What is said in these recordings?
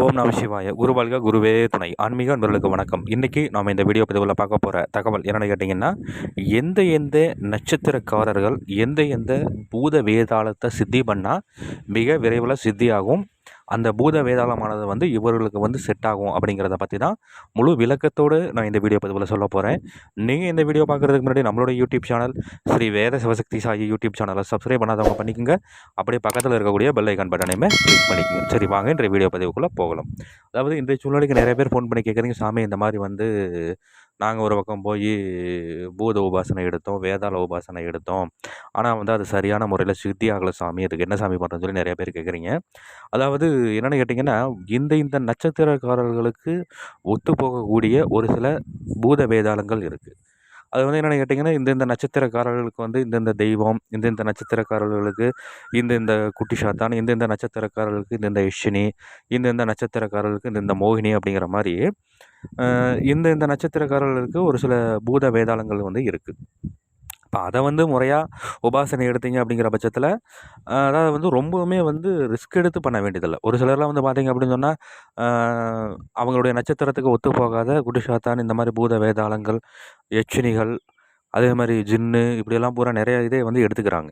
ஓம் நம சிவாய. குருவாழ்க குருவே துணை. ஆன்மீக அன்பர்களுக்கு வணக்கம். இன்றைக்கி நாம் இந்த வீடியோ பதிவில் பார்க்க போகிற தகவல் என்னென்னு கேட்டிங்கன்னா எந்த எந்த நட்சத்திரக்காரர்கள் எந்த எந்த பூத வேதாளத்தை சித்தி பண்ணால் மிக விரைவில் சித்தியாகும். அந்த பூத வேதாளமானது வந்து இவர்களுக்கு வந்து செட் ஆகும் அப்படிங்கிறத பற்றி தான் முழு விளக்கத்தோடு நான் இந்த வீடியோ பதிவில் சொல்ல போகிறேன் நீங்கள் இந்த வீடியோ பார்க்குறதுக்கு முன்னாடி நம்மளோட YouTube channel Shri Veda Sivasakthi Sai YouTube சேனலை சப்ஸ்கிரைப் பண்ணாதவங்க பண்ணிக்கோங்க. அப்படியே பக்கத்தில் இருக்கக்கூடிய பெல் ஐக்கான் பட்டனையுமே கிளிக் பண்ணிக்கோங்க. சரி வாங்க இன்றைய வீடியோ பதிவுக்குள்ளே போகலாம். அதாவது இன்றைய சூழ்நிலைக்கு நிறைய பேர் ஃபோன் பண்ணி கேட்குறீங்க சாமி இந்த மாதிரி வந்து நாங்கள் ஒரு பக்கம் போய் பூத உபாசனை எடுத்தோம் வேதாள உபாசனை எடுத்தோம். ஆனால் வந்து அது சரியான முறையில் சித்தி ஆகலை சாமி. அதுக்கு என்ன சாமி பண்ணுறதுன்னு சொல்லி நிறைய பேர் கேட்குறீங்க. அதாவது என்னென்னு கேட்டிங்கன்னா இந்த இந்த நட்சத்திரக்காரர்களுக்கு ஒத்து போகக்கூடிய ஒரு சில பூத வேதாளங்கள் இருக்குது அது வந்து என்னென்னு கேட்டிங்கன்னா இந்தந்த நட்சத்திரக்காரர்களுக்கு வந்து இந்தந்த தெய்வம் இந்தந்த நட்சத்திரக்காரர்களுக்கு இந்தந்த குட்டி சாத்தான் இந்தந்த நட்சத்திரக்காரர்களுக்கு இந்தந்த இந்த யஷினி நட்சத்திரக்காரர்களுக்கு இந்த இந்த மோகினி அப்படிங்கிற மாதிரி இந்த இந்த நட்சத்திரக்காரர்களுக்கு ஒரு சில பூத வேதாளங்கள் வந்து இருக்குது இப்போ அதை வந்து முறையாக உபாசனை எடுத்தீங்க அப்படிங்கிற பட்சத்தில் அதாவது வந்து ரொம்பவுமே வந்து ரிஸ்க் எடுத்து பண்ண வேண்டியதில்லை. ஒரு சிலர்லாம் வந்து பார்த்தீங்க அப்படின்னு சொன்னால் அவங்களுடைய நட்சத்திரத்துக்கு ஒத்து போகாத குடிசாத்தான் இந்த மாதிரி பூத வேதாளங்கள் யட்சினிகள் அதே மாதிரி ஜின்னு இப்படியெல்லாம் பூரா நிறைய இதே வந்து எடுத்துக்கிறாங்க.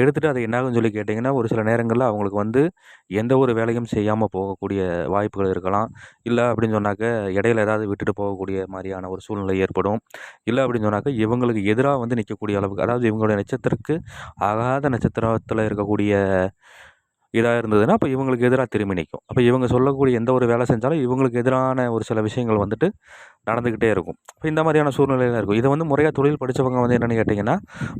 எடுத்துகிட்டு அது என்னாகும் சொல்லி கேட்டிங்கன்னா ஒரு சில நேரங்களில் அவங்களுக்கு வந்து எந்த ஒரு வேலையும் செய்யாமல் போகக்கூடிய வாய்ப்புகள் இருக்கலாம். இல்லை அப்படின்னு சொன்னாக்க இடையில ஏதாவது விட்டுட்டு போகக்கூடிய மாதிரியான ஒரு சூழ்நிலை ஏற்படும். இல்லை அப்படின்னு சொன்னாக்க இவங்களுக்கு எதிராக வந்து நிற்கக்கூடிய அளவுக்கு அதாவது இவங்களுடைய நட்சத்திரத்துக்கு ஆகாத நட்சத்திரத்தில் இருக்கக்கூடிய இதாக இருந்ததுன்னா அப்போ இவங்களுக்கு எதிராக திரும்பி நிற்கும் அப்போ இவங்க சொல்லக்கூடிய எந்த ஒரு வேலை செஞ்சாலும் இவங்களுக்கு எதிரான ஒரு சில விஷயங்கள் வந்துட்டு நடந்துக்கிட்டே இருக்கும். இப்போ இந்த மாதிரியான சூழ்நிலையில் இருக்கும். இதை வந்து முறையாக தொழில் படித்தவங்க வந்து என்னென்னு கேட்டிங்கன்னா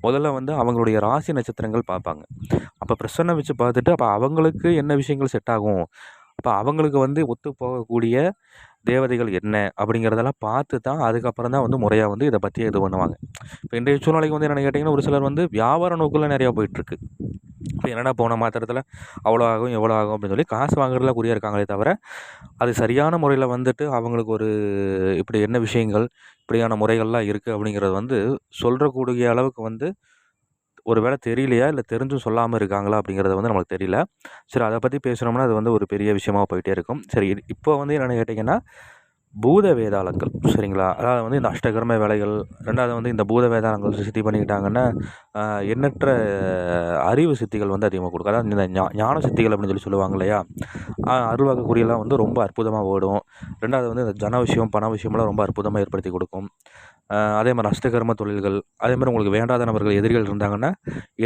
முதல்ல வந்து அவங்களுடைய ராசி நட்சத்திரங்கள் பார்ப்பாங்க. அப்போ பிரசன்னம் வச்சு பார்த்துட்டு அப்போ அவங்களுக்கு என்ன விஷயங்கள் செட் ஆகும்? இப்போ அவங்களுக்கு வந்து ஒத்து போகக்கூடிய தேவதைகள் என்ன அப்படிங்கிறதெல்லாம் பார்த்து தான் அதுக்கப்புறம் தான் வந்து முறையாக வந்து இதை பற்றி இது பண்ணுவாங்க. இப்போ இன்றைய சூழ்நிலைக்கு வந்து என்னென்னு கேட்டிங்கன்னா ஒரு சிலர் வந்து வியாபார நோக்கில் நிறையா போயிட்டுருக்கு. இப்போ என்னடா போன மாத்திரத்தில் அவ்வளோ ஆகும் எவ்வளோ ஆகும் அப்படின்னு சொல்லி காசு வாங்குறதுல குறியாக இருக்காங்களே தவிர அது சரியான முறையில் வந்துட்டு அவங்களுக்கு ஒரு இப்படி என்ன விஷயங்கள் இப்படியான முறைகள்லாம் இருக்குது அப்படிங்கிறது வந்து சொல்கிறக்கூடிய அளவுக்கு வந்து ஒரு வேளை தெரியலையா? இல்லை தெரிஞ்சும் சொல்லாமல் இருக்காங்களா? அப்படிங்கிறது வந்து நம்மளுக்கு தெரியல. சரி அதை பற்றி பேசுகிறோம்னா அது வந்து ஒரு பெரிய விஷயமாக போயிட்டே இருக்கும். சரி இப்போ வந்து என்னென்னு கேட்டிங்கன்னா பூத வேதாளங்கள் சரிங்களா? அதாவது வந்து இந்த அஷ்டகர்ம வேலைகள் ரெண்டாவது வந்து இந்த பூத வேதாளங்கள் சித்தி பண்ணிக்கிட்டாங்கன்னா எண்ணற்ற அறிவு சித்திகள் வந்து அதிகமாக கொடுக்கும். அதாவது இந்த ஞான சித்திகள் அப்படின்னு சொல்லி சொல்லுவாங்க இல்லையா? அருள்வாக்கக்கூடியெல்லாம் வந்து ரொம்ப அற்புதமாக ஓடும். ரெண்டாவது வந்து இந்த ஜன விஷயம் பண விஷயமெல்லாம் ரொம்ப அற்புதமாக ஏற்படுத்தி கொடுக்கும். அதே மாதிரி அஷ்டகர்ம தொழில்கள் அதே மாதிரி உங்களுக்கு வேண்டாத நபர்கள் எதிரிகள் இருந்தாங்கன்னா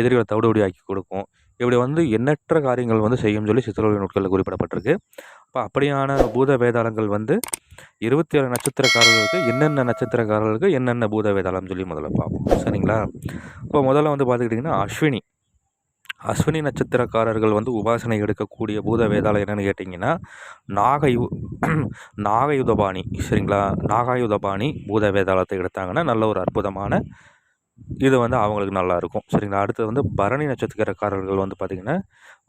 எதிரிகளை தவிடுபடி ஆக்கி கொடுக்கும். இப்படி வந்து எண்ணற்ற காரியங்கள் வந்து செய்யும் சொல்லி சித்திரவழி நூட்களில் குறிப்பிடப்பட்டிருக்கு. இப்போ அப்படியான பூத வேதாளங்கள் வந்து இருபத்தி ஏழு நட்சத்திரக்காரர்களுக்கு என்னென்ன நட்சத்திரக்காரர்களுக்கு என்னென்ன பூத வேதாளம் சொல்லி முதல்ல பார்ப்போம். சரிங்களா? இப்போ முதல்ல வந்து பார்த்துக்கிட்டிங்கன்னா அஸ்வினி. அஸ்வினி நட்சத்திரக்காரர்கள் வந்து உபாசனை எடுக்கக்கூடிய பூத வேதாளம் என்னென்னு கேட்டிங்கன்னா நாகயு நாகயுதபாணி. சரிங்களா? நாகாயுதபாணி பூத வேதாளத்தை எடுத்தாங்கன்னா நல்ல ஒரு அற்புதமான இது வந்து அவங்களுக்கு நல்லாயிருக்கும் சரிங்களா? அடுத்தது வந்து பரணி நட்சத்திரக்காரர்கள் வந்து பார்த்திங்கன்னா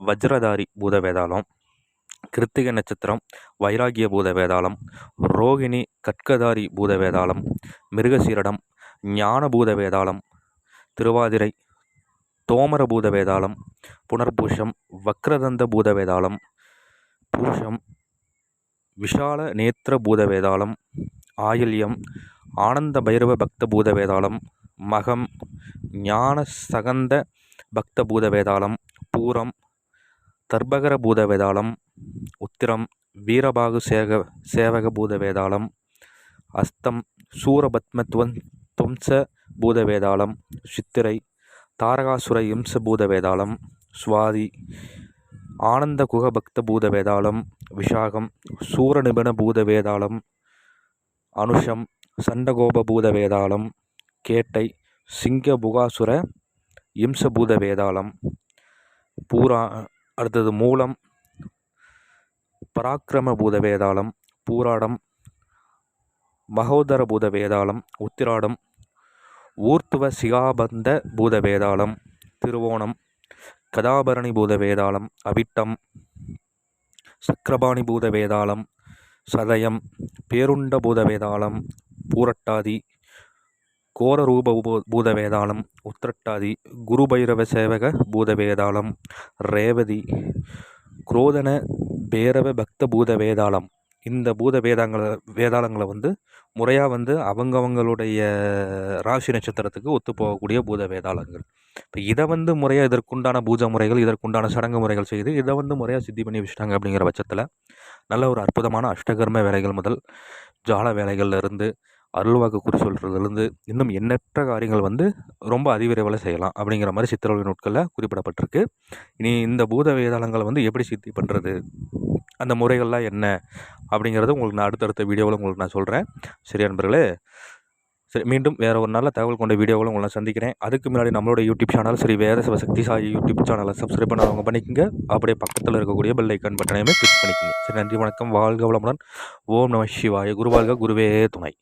வஜ்ரதாரி பூத வேதாளம் கிருத்திக நட்சத்திரம் வைராகிய பூத வேதாளம் ரோகிணி கட்கதாரி பூத வேதாளம் மிருகசீரடம் ஞான பூத வேதாளம் திருவாதிரை தோமர பூத வேதாளம் புனர்பூஷம் வக்ரதந்த பூத வேதாளம் பூஷம் விஷால நேத்திர பூத வேதாளம் ஆயில்யம் ஆனந்த பைரவ பக்த பூத வேதாளம் மகம் ஞான சகந்த பக்த பூத வேதாளம் பூரம் தர்பகர பூத வேதாளம் உத்திரம் வீரபாகு சேக சேவக பூத வேதாளம் அஸ்தம் சூரபத்மத்வன் துவம்ச பூத வேதாளம் சித்திரை தாரகாசுர இம்ச பூத வேதாளம் சுவாதி ஆனந்த குகபக்த பூத வேதாளம் விஷாகம் சூரநிபுண பூத வேதாளம் அனுஷம் சண்டகோப பூத வேதாளம் கேட்டை சிங்க புகாசுர இம்சபூத வேதாளம் பூரா அடுத்தது மூலம் பராக்கிரம பூத வேதாளம் பூராடம் மகோதர பூத வேதாளம் உத்திராடம் ஊர்த்துவ சிகாபந்த பூத வேதாளம் திருவோணம் கதாபரணி பூத வேதாளம் அவிட்டம் சக்கரபாணி பூத வேதாளம் சதயம் பேருண்ட பூத வேதாளம் பூரட்டாதி கோரரூப பூத வேதாளம் உத்திரட்டாதி குருபைரவ சேவக பூத வேதாளம் ரேவதி குரோதன பேரவ பக்த பூத வேதாளம் இந்த பூத வேதாங்களை வேதாளங்களை வந்து முறையாக வந்து அவங்கவங்களுடைய ராசி நட்சத்திரத்துக்கு ஒத்து போகக்கூடிய பூத வேதாளங்கள் இப்போ இதை வந்து முறையாக இதற்குண்டான பூஜை முறைகள் இதற்குண்டான சடங்கு முறைகள் செய்து இதை வந்து முறையாக சித்தி பண்ணி வச்சுட்டாங்க அப்படிங்கிற பட்சத்தில் நல்ல ஒரு அற்புதமான அஷ்டகர்ம வேலைகள் முதல் ஜால வேலைகள்ல இருந்து அருள்வாக்கு குறி சொல்கிறதுலேருந்து இன்னும் எண்ணற்ற காரியங்கள் வந்து ரொம்ப அதிவிரைவில் செய்யலாம் அப்படிங்கிற மாதிரி சித்திரவழி நூட்களில் குறிப்பிடப்பட்டிருக்கு. இனி இந்த பூத வேதாளங்களை வந்து எப்படி சித்தி பண்ணுறது அந்த முறைகள்லாம் என்ன அப்படிங்கிறது உங்களுக்கு நான் அடுத்தடுத்த வீடியோவில் உங்களுக்கு நான் சொல்கிறேன் சரி நண்பர்களே சரி மீண்டும் வேறு ஒரு நல்ல தகவல் கொண்ட வீடியோவில் உங்களை சந்திக்கிறேன். அதுக்கு முன்னாடி நம்மளோட யூடியூப் சேனல் சரி வேத சிவசக்தி சாயி யூடியூப் சேனலை சப்ஸ்கிரைப் பண்ணவங்க பண்ணிக்கோங்க. அப்படியே பக்கத்தில் இருக்கக்கூடிய பெல் ஐக்கான் பட்டனையுமே கிளிக் பண்ணிக்கோங்க. சரி நன்றி வணக்கம். வாழ்க வளமுடன். ஓம் நம சிவாய. குருவாழ்க குருவே துணை.